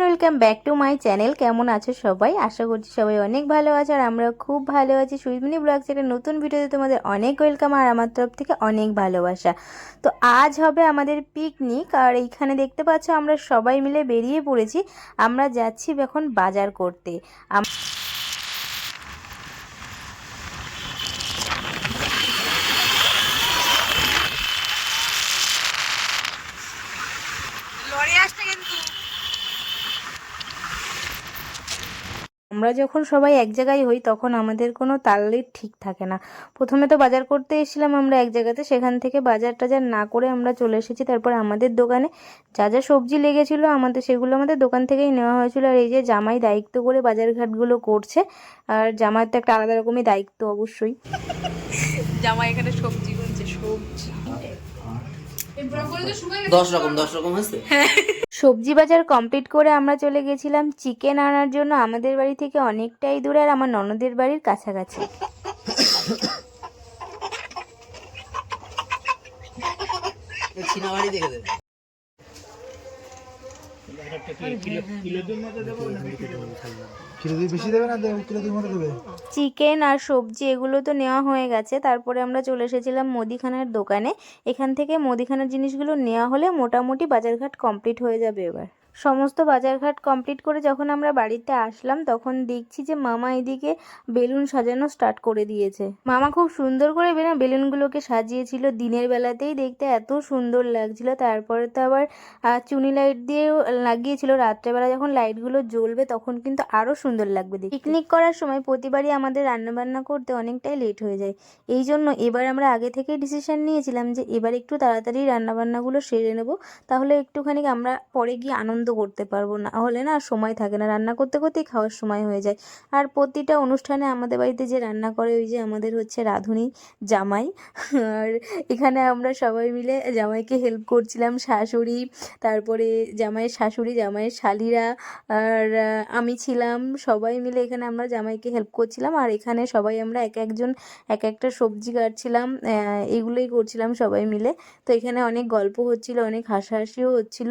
Welcome back to my channel কেমন আছো সবাই? আশা করছি সবাই অনেক ভালো আছে আর আমরা খুব ভালো আছি। সুইজমিনি ব্লগস একটা নতুন ভিডিওতে তোমাদের অনেক ওয়েলকাম আর আমার তরফ থেকে অনেক ভালোবাসা। তো আজ হবে আমাদের পিকনিক আর এইখানে দেখতে পাচ্ছ আমরা সবাই মিলে বেরিয়ে পড়েছি। আমরা যাচ্ছি এখন বাজার করতে আম- আমরা যখন সবাই এক জায়গায় হই তখন আমাদের কোনো তালের ঠিক থাকে না। প্রথমে তো বাজার করতে এসেছিলাম আমরা এক জায়গাতে সেখান থেকে বাজার টাজার না করে আমরা চলে এসেছি। তারপর আমাদের দোকানে যা যা সবজি লেগেছিলো আমাদের সেগুলো আমাদের দোকান থেকেই নেওয়া হয়েছিল। আর এই যে জামাই দায়িত্ব করে বাজার ঘাটগুলো করছে আর জামাইয়ের তো একটা আলাদা রকমই দায়িত্ব অবশ্যই। জামাই এখানে সবজি গুনছে সবজি। দশ রকম দশ রকম আছে সবজি বাজার কমপ্লিট করে আমরা চলে গেছিলাম চিকেন আনার জন্য। আমাদের বাড়ি থেকে অনেকটাই দূরে আর আমার ননদের বাড়ির কাছাকাছি। কিলো চিকেন আর সবজি, এগুলো তো নেওয়া হয়ে গেছে। তারপরে আমরা চলে এসেছিলাম মুদিখানার দোকানে। এখান থেকে মুদিখানার জিনিসগুলো নেওয়া হলে মোটামুটি বাজারঘাট কমপ্লিট হয়ে যাবে এবার। সমস্ত বাজারঘাট কমপ্লিট করে যখন আমরা বাড়িতে আসলাম, তখন দেখছি যে মামা এদিকে বেলুন সাজানো স্টার্ট করে দিয়েছে। মামা খুব সুন্দর করে বেলুন বেলুনগুলোকে সাজিয়েছিল। দিনের বেলাতেই দেখতে এত সুন্দর লাগছিল। তারপরে তো আবার চুনি লাইট দিয়েও লাগিয়েছিল। রাত্রেবেলা যখন লাইটগুলো জ্বলবে, তখন কিন্তু আরও সুন্দর লাগবে দেখতে। পিকনিক করার সময় প্রতিবারই আমাদের রান্নাবান্না করতে অনেকটাই লেট হয়ে যায়। এই জন্য এবার আমরা আগে থেকেই ডিসিশন নিয়েছিলাম যে এবার একটু তাড়াতাড়ি রান্নাবান্নাগুলো সেরে নেব। তাহলে একটুখানি আমরা পরে গিয়ে আনন্দ করতে পারব না। হলে না সময় থাকে না। রান্না করতে করতেই খাওয়ার সময় হয়ে যায়। আর প্রতিটা অনুষ্ঠানে আমাদের বাড়িতে যে রান্না করে, ওই যে আমাদের হচ্ছে রাঁধুনি জামাই। আর এখানে আমরা সবাই মিলে জামাইকে হেল্প করছিলাম, শাশুড়ি, তারপরে জামাইয়ের শাশুড়ি, জামাইয়ের শালিরা, আর আমি ছিলাম। সবাই মিলে এখানে আমরা জামাইকে হেল্প করছিলাম। আর এখানে সবাই আমরা এক একজন, এক একটা সবজি কাটছিলাম এগুলোই করছিলাম সবাই মিলে। তো এখানে অনেক গল্প হচ্ছিল, অনেক হাসাহাসিও হচ্ছিল।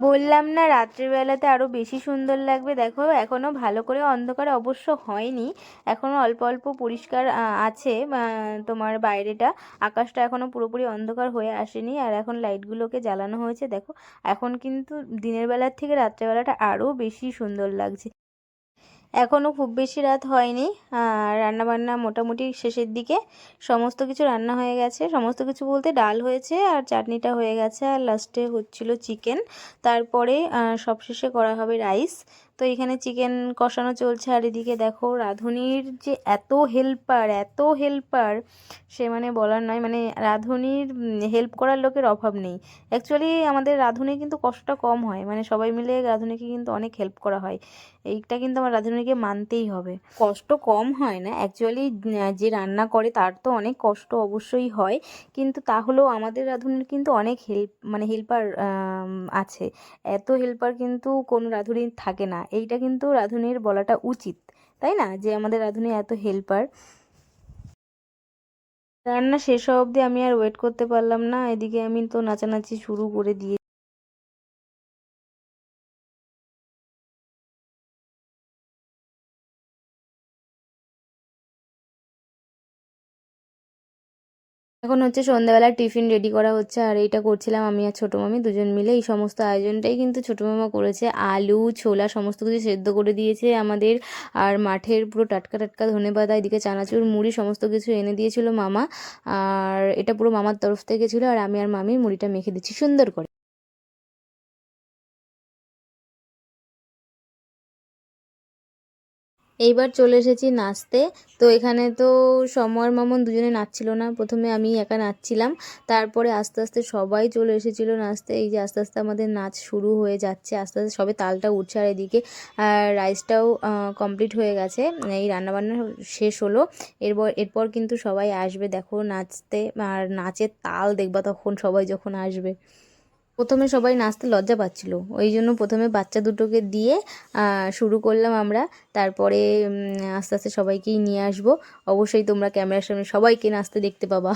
বললাম না, রাত্রিবেলাতে আরও বেশি সুন্দর লাগবে। দেখো এখনও ভালো করে অন্ধকার অবশ্য হয়নি। এখনও অল্প অল্প পরিষ্কার আছে তোমার বাইরেটা। আকাশটা এখনও পুরোপুরি অন্ধকার হয়ে আসেনি আর এখন লাইটগুলোকে জ্বালানো হয়েছে। দেখো, এখন কিন্তু দিনের বেলার থেকে রাত্রেবেলাটা আরও বেশি সুন্দর লাগছে। এখনও খুব বেশি রাত হয়নি। রান্নাবান্না মোটামুটি শেষের দিকে। সমস্ত কিছু রান্না হয়ে গেছে। সমস্ত কিছু বলতে ডাল হয়েছে আর চাটনিটা হয়ে গেছে। আর লাস্টে হচ্ছিল চিকেন তারপরে সব সবশেষে করা হবে রাইস তো এখানে চিকেন কষানো চলছে। আর এদিকে দেখো রাঁধুনির যে এত হেল্পার এত হেল্পার সে মানে বলার নয় মানে রাঁধুনির হেল্প করার লোকের অভাব নেই। অ্যাকচুয়ালি আমাদের রাঁধুনি কিন্তু কষ্টটা কম হয় মানে সবাই মিলে রাঁধুনিকে কিন্তু অনেক হেল্প করা হয়। এইটা কিন্তু আমার রাঁধুনিকে মানতেই হবে। কষ্ট কম হয় না অ্যাকচুয়ালি যে রান্না করে তার তো অনেক কষ্ট অবশ্যই হয়, কিন্তু তাহলেও আমাদের রাঁধুনির কিন্তু অনেক হেল্প মানে হেল্পার আছে। এত হেল্পার কিন্তু কোনো রাঁধুনির থাকে না। এইটা কিন্তু রাঁধুনির বলাটা উচিত, তাই না? যে আমাদের রাঁধুনি এত হেল্পার রান্না শেষ অবধি আমি আর ওয়েট করতে পারলাম না। এদিকে আমি তো নাচানাচি শুরু করে দিয়ে এখন হচ্ছে সন্ধ্যাবেলা টিফিন রেডি করা হচ্ছে, আর এইটা করছিলাম আমি আর ছোটো মামি দুজন মিলে। এই সমস্ত আয়োজনটাই কিন্তু ছোটো মামা করেছে। আলু, ছোলা, সমস্ত কিছু সেদ্ধ করে দিয়েছে আমাদের। আর মাঠের পুরো টাটকা টাটকা ধনে পাতা এদিকে চানাচুর, মুড়ি, সমস্ত কিছু এনে দিয়েছিল মামা। আর এটা পুরো মামার তরফ থেকে ছিল, আর আমি আর মামি মুড়িটা মেখে দিচ্ছি সুন্দর করে। এইবার চলে এসেছি নাচতে। তো এখানে তো সমর, মামন দুজনে নাচছিল না। প্রথমে আমি একা নাচছিলাম। তারপরে আস্তে আস্তে সবাই চলে এসেছিল নাচতে। এই যে আস্তে আস্তে আমাদের নাচ শুরু হয়ে যাচ্ছে। আস্তে আস্তে সবে তালটা উঠছে আর এদিকে, আর রাইসটাও কমপ্লিট হয়ে গেছে। এই রান্নাবান্না শেষ হলো। এরপর এরপর কিন্তু সবাই আসবে। দেখো নাচতে, আর নাচের তাল দেখবা তখন সবাই যখন আসবে। প্রথমে সবাই নাচতে লজ্জা পাচ্ছিল। ওই জন্য প্রথমে বাচ্চা দুটোকে দিয়ে শুরু করলাম আমরা। তারপরে আস্তে আস্তে সবাইকেই নিয়ে আসব। অবশ্যই তোমরা ক্যামেরার সামনে সবাইকে নাচতে দেখতে পাবা।